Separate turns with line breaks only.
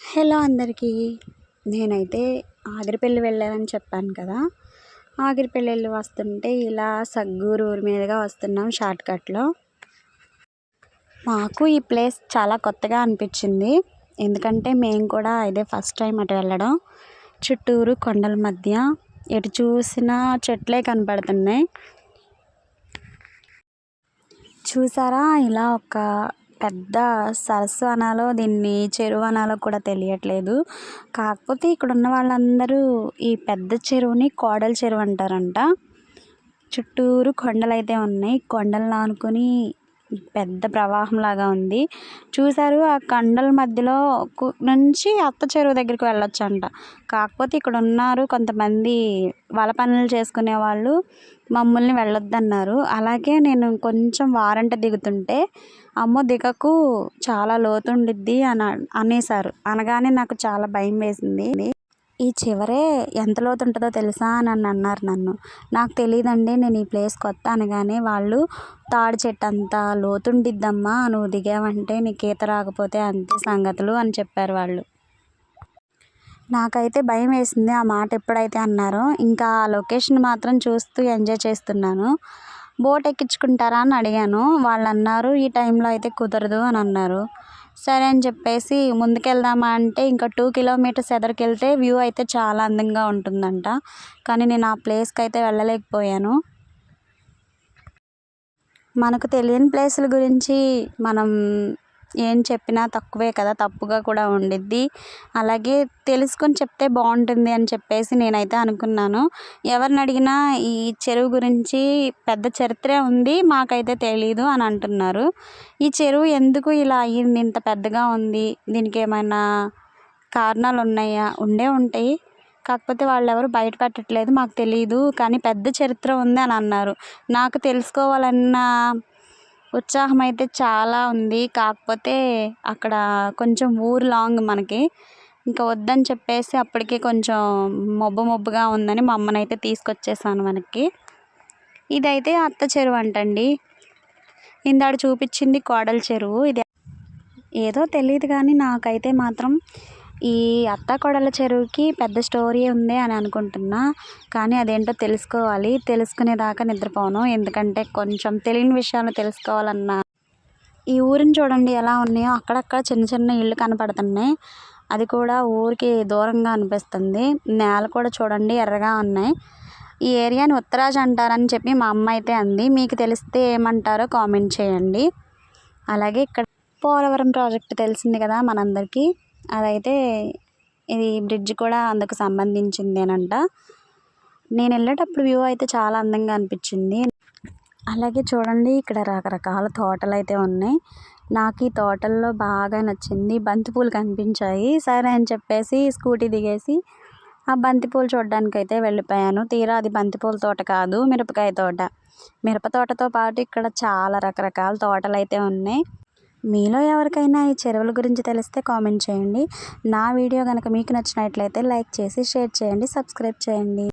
Hello అందరికీ. నేనైతే ఆగిరిపల్లి వెళ్ళానని చెప్పాను కదా. ఆగిరిపల్లి వెళ్ళి వస్తుంటే ఇలా సగ్గూరు ఊరి మీదుగా వస్తున్నాం షార్ట్కట్లో మాకు ఈ ప్లేస్ చాలా కొత్తగా అనిపించింది. ఎందుకంటే మేము కూడా ఇదే ఫస్ట్ టైం అటు వెళ్ళడం. చుట్టూరు కొండల మధ్య ఎటు చూసినా చెట్లే కనపడుతున్నాయి. చూసారా? ఇలా ఒక పెద్ద సరస్సు అనాలో దీన్ని చెరువు అనాలో కూడా తెలియట్లేదు. కాకపోతే ఇక్కడ ఉన్న వాళ్ళందరూ ఈ పెద్ద చెరువుని కోడల చెరువు అంటారంట. చుట్టూరు కొండలు అయితే ఉన్నాయి. కొండలను ఆనుకొని పెద్ద ప్రవాహం లాగా ఉంది. చూశారు ఆ కండల మధ్యలో కు- నుంచి అత్త చెరువు దగ్గరికి వెళ్ళొచ్చు అంట కాకపోతే ఇక్కడ ఉన్నారు కొంతమంది వల పనులు చేసుకునే వాళ్ళు మమ్మల్ని వెళ్ళొద్దన్నారు. అలాగే నేను కొంచెం వారంట దిగుతుంటే అమ్మో దిగకు చాలా లోతుండిద్ది అని అనేసారు అనగానే నాకు చాలా భయం వేసింది. ఈ చివరే ఎంత లోతు ఉంటుందో తెలుసా అని అన్నారు నన్ను. నాకు తెలియదండి నేను ఈ ప్లేస్ కొత్త అనగానే వాళ్ళు తాడి చెట్టు అంత లోతు ఉండిద్దమ్మా నువ్వు దిగావంటే నీకు ఈత రాకపోతే అంతే సంగతులు అని చెప్పారు వాళ్ళు. నాకైతే భయం వేసింది ఆ మాట ఎప్పుడైతే అన్నారో ఇంకా ఆ లొకేషన్ మాత్రం చూస్తూ ఎంజాయ్ చేస్తున్నాను. బోట్ ఎక్కించుకుంటారా అని అడిగాను. వాళ్ళు అన్నారు ఈ టైంలో అయితే కుదరదు అని అన్నారు. సరే అని చెప్పేసి ముందుకెళ్దామా అంటే ఇంకా టూ కిలోమీటర్స్ ఎదరికెళ్తే వ్యూ అయితే చాలా అందంగా ఉంటుందంట. కానీ నేను ఆ ప్లేస్కి అయితే వెళ్ళలేకపోయాను. మనకు తెలియని ప్లేసుల గురించి మనం ఏం చెప్పినా తక్కువే కదా తప్పుగా కూడా ఉండిద్ది. అలాగే తెలుసుకొని చెప్తే బాగుంటుంది అని చెప్పేసి నేనైతే అనుకున్నాను. ఎవరిని అడిగినా ఈ చెరువు గురించి పెద్ద చరిత్ర ఉంది మాకైతే తెలీదు అని అంటున్నారు. ఈ చెరువు ఎందుకు ఇలా అయ్యింది ఇంత పెద్దగా ఉంది దీనికి ఏమైనా కారణాలు ఉన్నాయా? ఉండే ఉంటాయి. కాకపోతే వాళ్ళు ఎవరు బయట పెట్టట్లేదు మాకు తెలియదు కానీ పెద్ద చరిత్ర ఉంది అని అన్నారు. నాకు తెలుసుకోవాలన్న ఉత్సాహం అయితే చాలా ఉంది. కాకపోతే అక్కడ కొంచెం ఊరు లాంగ్ మనకి. ఇంకా వద్దని చెప్పేసి అప్పటికే కొంచెం మబ్బు మబ్బుగా ఉందని మా అమ్మని అయితే తీసుకొచ్చేసాను మనకి ఇదైతే అత్త చెరువు అంటండి. ఇందాడు చూపించింది కోడల చెరువు. ఇది ఏదో తెలియదు కానీ నాకైతే మాత్రం ఈ అత్త కోడల చెరువుకి పెద్ద స్టోరీ ఉంది అని అనుకుంటున్నా కానీ అదేంటో తెలుసుకోవాలి. తెలుసుకునేదాకా నిద్రపోను. ఎందుకంటే కొంచెం తెలియని విషయాలు తెలుసుకోవాలన్నా. ఈ ఊరిని చూడండి ఎలా ఉన్నాయో. అక్కడక్కడ చిన్న చిన్న ఇళ్ళు కనపడుతున్నాయి. అది కూడా ఊరికి దూరంగా అనిపిస్తుంది. నేల కూడా చూడండి ఎర్రగా ఉన్నాయి. ఈ ఏరియాని ఉత్తరాజ్ అంటారని చెప్పి మా అమ్మ అయితే అంది. మీకు తెలిస్తే ఏమంటారో కామెంట్ చేయండి. అలాగే ఇక్కడ పోలవరం ప్రాజెక్ట్ తెలిసింది కదా మనందరికీ. అదైతే ఇది బ్రిడ్జ్ కూడా అందుకు సంబంధించిందేనంట. నేను వెళ్ళేటప్పుడు వ్యూ అయితే చాలా అందంగా అనిపించింది. అలాగే చూడండి ఇక్కడ రకరకాల తోటలు అయితే ఉన్నాయి. నాకు ఈ తోటల్లో బాగా నచ్చింది. బంతిపూలు కనిపించాయి. సరే అని చెప్పేసి స్కూటీ దిగేసి ఆ బంతిపూలు చూడడానికి అయితే వెళ్ళిపోయాను. తీరా అది బంతిపూల తోట కాదు మిరపకాయ తోట. మిరప తోటతో పాటు ఇక్కడ చాలా రకరకాల తోటలు అయితే ఉన్నాయి. మీలో ఎవరికైనా ఈ చెరువుల గురించి తెలిస్తే కామెంట్ చేయండి. నా వీడియో కనుక మీకు నచ్చినట్లయితే లైక్ చేసి షేర్ చేయండి సబ్స్క్రైబ్ చేయండి.